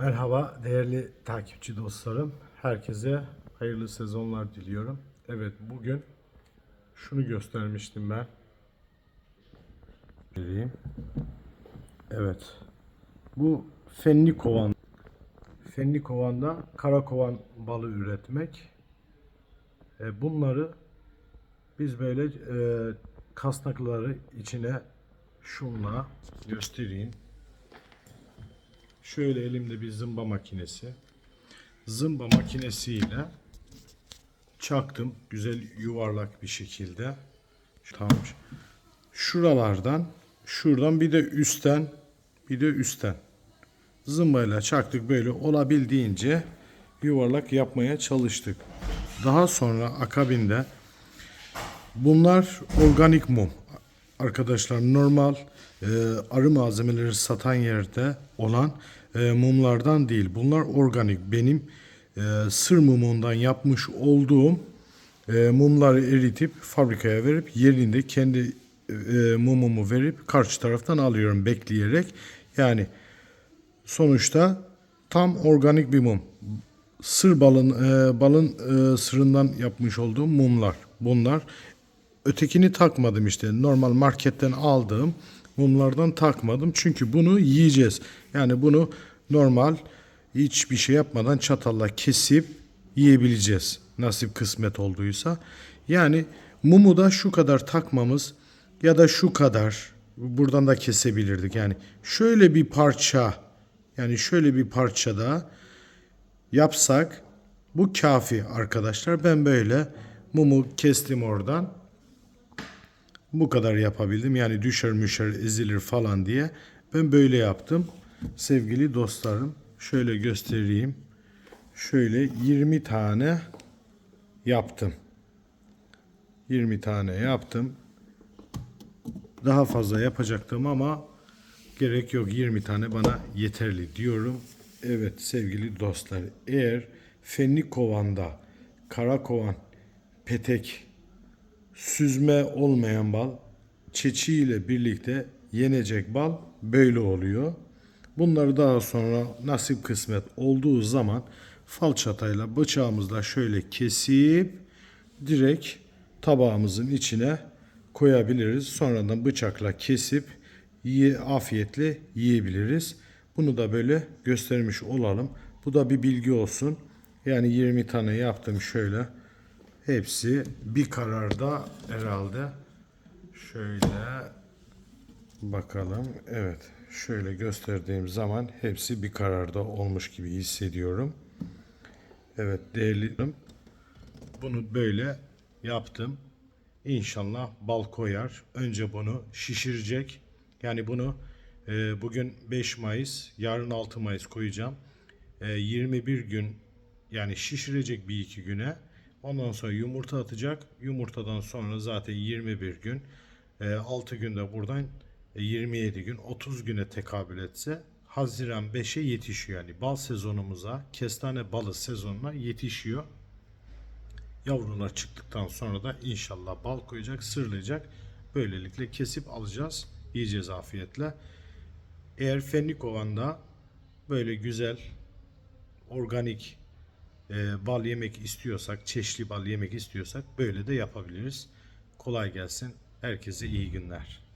Merhaba değerli takipçi dostlarım. Herkese hayırlı sezonlar diliyorum. Evet bugün şunu göstermiştim ben. Vereyim. Evet. Bu fenli kovan. Fenli kovanda kara kovan balı üretmek. E, bunları biz böyle e, kasnakları içine şunla göstereyim. Şöyle elimde bir zımba makinesi. Zımba makinesiyle çaktım güzel yuvarlak bir şekilde. Tam şuralardan, şuradan bir de üstten, bir de üstten. Zımbayla çaktık böyle olabildiğince yuvarlak yapmaya çalıştık. Daha sonra akabinde bunlar organik mum. Arkadaşlar normal e, arı malzemeleri satan yerde olan e, mumlardan değil. Bunlar organik. Benim e, sır mumundan yapmış olduğum e, mumları eritip fabrikaya verip yerinde kendi e, mumumu verip karşı taraftan alıyorum bekleyerek. Yani sonuçta tam organik bir mum. Sır balın e, balın e, sırından yapmış olduğum mumlar. Bunlar ötekini takmadım işte. Normal marketten aldığım mumlardan takmadım. Çünkü bunu yiyeceğiz. Yani bunu normal hiçbir şey yapmadan çatalla kesip yiyebileceğiz. Nasip kısmet olduysa. Yani mumu da şu kadar takmamız ya da şu kadar buradan da kesebilirdik. Yani şöyle bir parça yani şöyle bir parçada yapsak bu kafi arkadaşlar. Ben böyle mumu kestim oradan. Bu kadar yapabildim. Yani düşer müşer ezilir falan diye. Ben böyle yaptım. Sevgili dostlarım şöyle göstereyim. Şöyle 20 tane yaptım. 20 tane yaptım. Daha fazla yapacaktım ama gerek yok 20 tane bana yeterli diyorum. Evet sevgili dostlar eğer fenli kovanda kara kovan petek süzme olmayan bal çeçi ile birlikte yenecek bal böyle oluyor. Bunları daha sonra nasip kısmet olduğu zaman falçatayla bıçağımızla şöyle kesip direkt tabağımızın içine koyabiliriz. Sonradan bıçakla kesip afiyetle yiyebiliriz. Bunu da böyle göstermiş olalım. Bu da bir bilgi olsun. Yani 20 tane yaptım şöyle. Hepsi bir kararda herhalde. Şöyle bakalım. Evet. Şöyle gösterdiğim zaman hepsi bir kararda olmuş gibi hissediyorum. Evet değerli bunu böyle yaptım. İnşallah bal koyar. Önce bunu şişirecek. Yani bunu e, bugün 5 Mayıs, yarın 6 Mayıs koyacağım. E, 21 gün yani şişirecek bir iki güne. Ondan sonra yumurta atacak. Yumurtadan sonra zaten 21 gün. E, 6 günde buradan e, 27 gün 30 güne tekabül etse Haziran 5'e yetişiyor. Yani bal sezonumuza, kestane balı sezonuna yetişiyor. Yavrular çıktıktan sonra da inşallah bal koyacak, sırlayacak. Böylelikle kesip alacağız. Yiyeceğiz afiyetle. Eğer fenli kovanda böyle güzel organik e, bal yemek istiyorsak, çeşitli bal yemek istiyorsak böyle de yapabiliriz. Kolay gelsin. Herkese iyi günler.